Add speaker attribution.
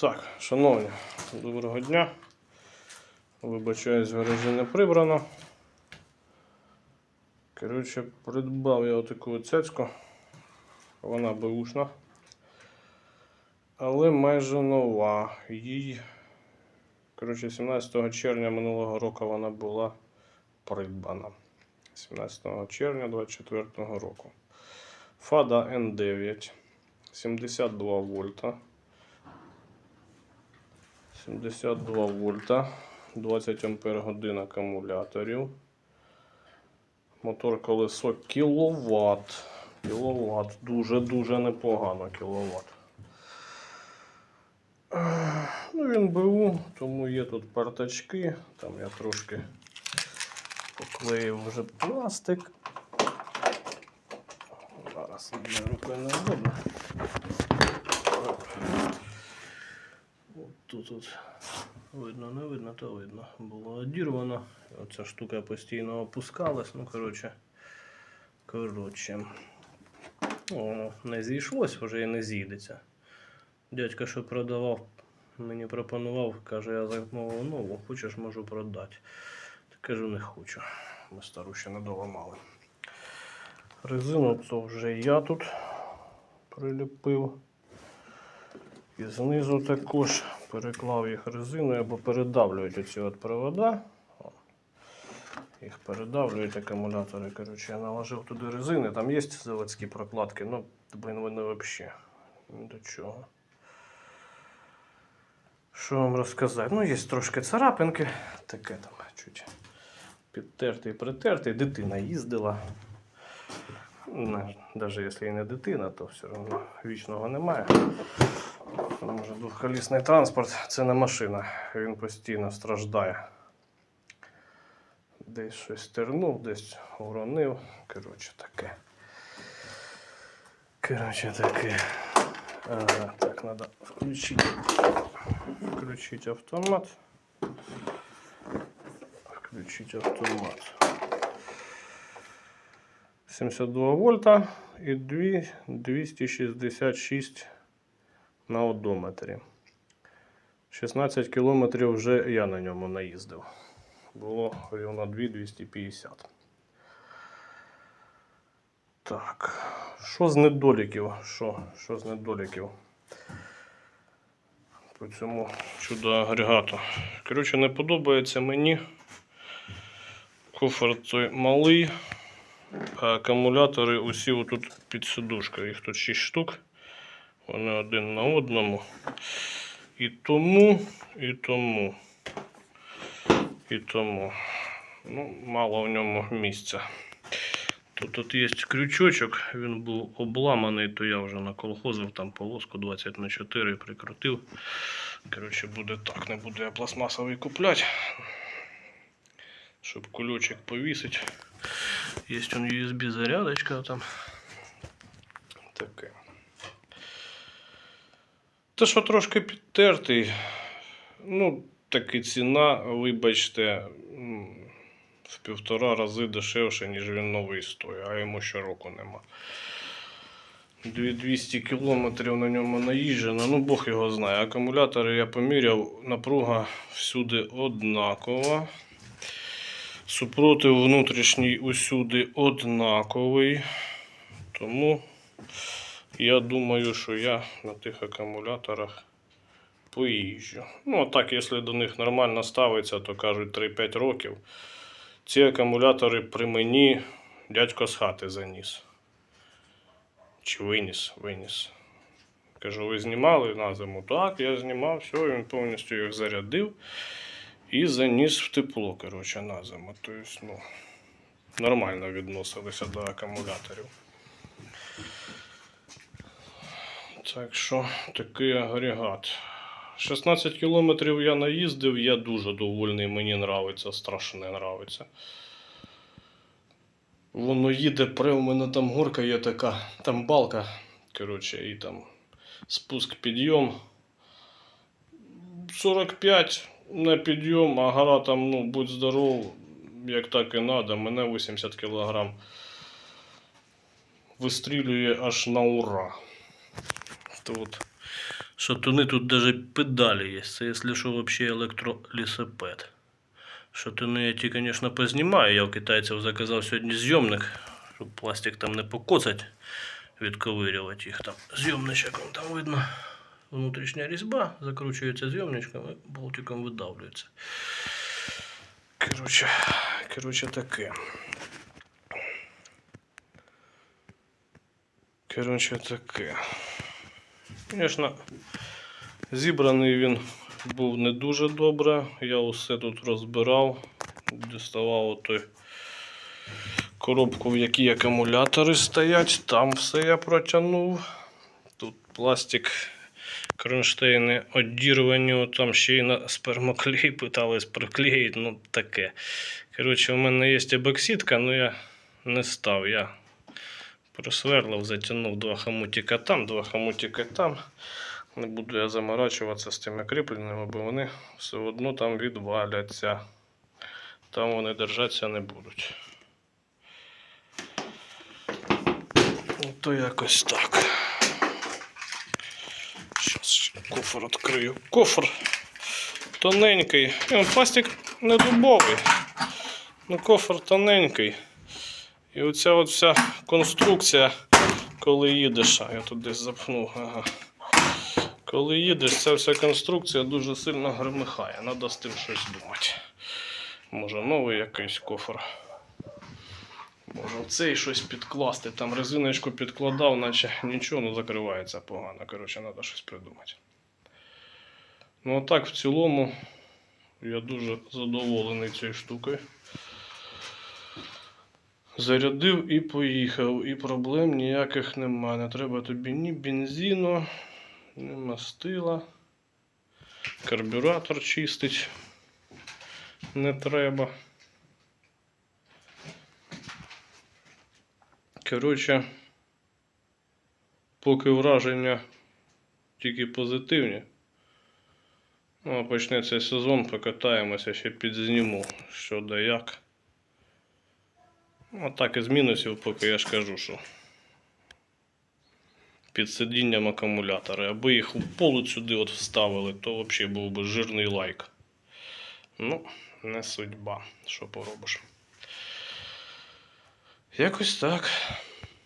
Speaker 1: Так, шановні, доброго дня. Вибачаюсь, в гаражі не прибрано. Коротше, придбав я отаку цяцьку. Вона беушна. Але майже нова. Їй, коротше, 17 червня минулого року вона була придбана. 17 червня 24 року. Фада N9. 72 вольта. 72 вольта, 20 ампер годин акумуляторів. Мотор колесо кіловат. Кіловат. Дуже-дуже непогано кіловат. Ну, він БУ, тому є тут партачки. Там я трошки поклеїв вже пластик. Зараз одною рукою не видно. От тут видно, не видно, то видно. Було одірвано. Оця штука постійно опускалась. Ну, коротше. Коротше. Воно не зійшлось, вже і не зійдеться. Дядька, що продавав, мені пропонував, каже, я замовив нову, хочеш, можу продати. Та кажу, не хочу. Ми стару ще не доламали. Резину то вже я тут приліпив. І знизу також переклав їх резиною, бо передавлюють оці от провода. Їх передавлюють акумулятори. Коротше, я наложив туди резини. Там є заводські прокладки, ну, блин, вони взагалі до чого. Що вам розказати? Ну, є трошки царапинки, таке там чуть підтертий, притертий. Дитина їздила. Навіть якщо і не дитина, то все одно вічного немає. Тому що двохколісний транспорт це не машина. Він постійно страждає. Десь щось тернув, десь уронив. Коротше таке. Коротше таке. Ага, так, треба включити. Включити автомат. Включити автомат. 72 вольта і 2, 266 на одометрі. 16 кілометрів вже я на ньому наїздив. Було рівно 2 250. Так. Що з недоліків? Що? Що з недоліків? По цьому чудо агрегату. Коротше, не подобається мені. Кофер той малий. А акумулятори усі отут під сидушкою. Їх тут 6 штук. Вони один на одному. І тому, і тому, і тому. Ну, мало в ньому місця. Тут, тут є крючочок, він був обламаний, то я вже наколхозив там полоску 20 на 4 прикрутив. Коротше, буде так, не буду я пластмасовий купляти. Щоб кульочок повісити. Є USB зарядочка там. Таке. Те, що трошки підтертий, ну, таки ціна, вибачте, в півтора рази дешевше, ніж він новий стоїть, а йому щороку нема. 200 кілометрів на ньому наїжджено, ну Бог його знає. Акумулятори я поміряв, напруга всюди однакова. Супротив внутрішній усюди однаковий. Тому я думаю, що я на тих акумуляторах поїжджу. Ну, а так, якщо до них нормально ставиться, то кажуть 3-5 років. Ці акумулятори при мені дядько з хати заніс. Чи виніс, виніс. Кажу, ви знімали на зиму? Так, я знімав, все, він повністю їх зарядив і заніс в тепло, коротше, на зиму. Тобто, ну, нормально відносилися до акумуляторів. Так що такий агрегат. 16 кілометрів я наїздив, я дуже довольний, мені нравиться, страшно нравиться. Воно їде, при у мене там горка є така, там балка. Коротше, і там спуск підйом. 45 на підйом, а гора там, ну, будь здоров, як так і надо, мене 80 кг вистрілює аж на ура. Тут Шатуни тут даже педалі є. Це, якщо що, взагалі електролісопед. Шатуни я ті, звісно, познімаю. Я у китайців заказав сьогодні зйомник, щоб пластик там не покоцать, відковирювати їх там. Зйомничок там видно. Внутрішня різьба закручується зйомничком і болтиком видавлюється. Коротше, коротше таке. Коротше таке. Звісно, зібраний він був не дуже добре. Я усе тут розбирав, діставав той коробку, в якій акумулятори стоять. Там все я протягнув. Тут пластик, кронштейни одірвані, там ще й на спермоклей питались приклеїти, ну таке. Коротше, у мене є ебоксидка, але я не став. Я просверлив, затягнув два хомутика там, два хомутика там. Не буду я заморачуватися з тими кріпленнями, бо вони все одно там відваляться. Там вони держатися не будуть. То якось так. Зараз кофр відкрию. Кофр тоненький. Він пластик не дубовий. Ну, кофр тоненький. І оця от вся конструкція, коли їдеш, а я тут десь запхнув. Ага. Коли їдеш, ця вся конструкція дуже сильно громихає. Треба з тим щось думати. Може новий якийсь кофр. Може цей щось підкласти. Там резиночку підкладав, наче нічого, ну закривається погано. Коротше, треба щось придумати. Ну а так в цілому я дуже задоволений цією штукою. Зарядив і поїхав, і проблем ніяких немає. Не треба тобі ні бензину, ні мастила. Карбюратор чистить не треба. Коротше, поки враження тільки позитивні. Ну, а почнеться сезон, покатаємося, ще підзніму, що да як. Ну, так із мінусів, поки я ж кажу, що під сидінням акумулятори. Аби їх в полу сюди от вставили, то взагалі був би жирний лайк. Ну, не судьба, що поробиш. Якось так.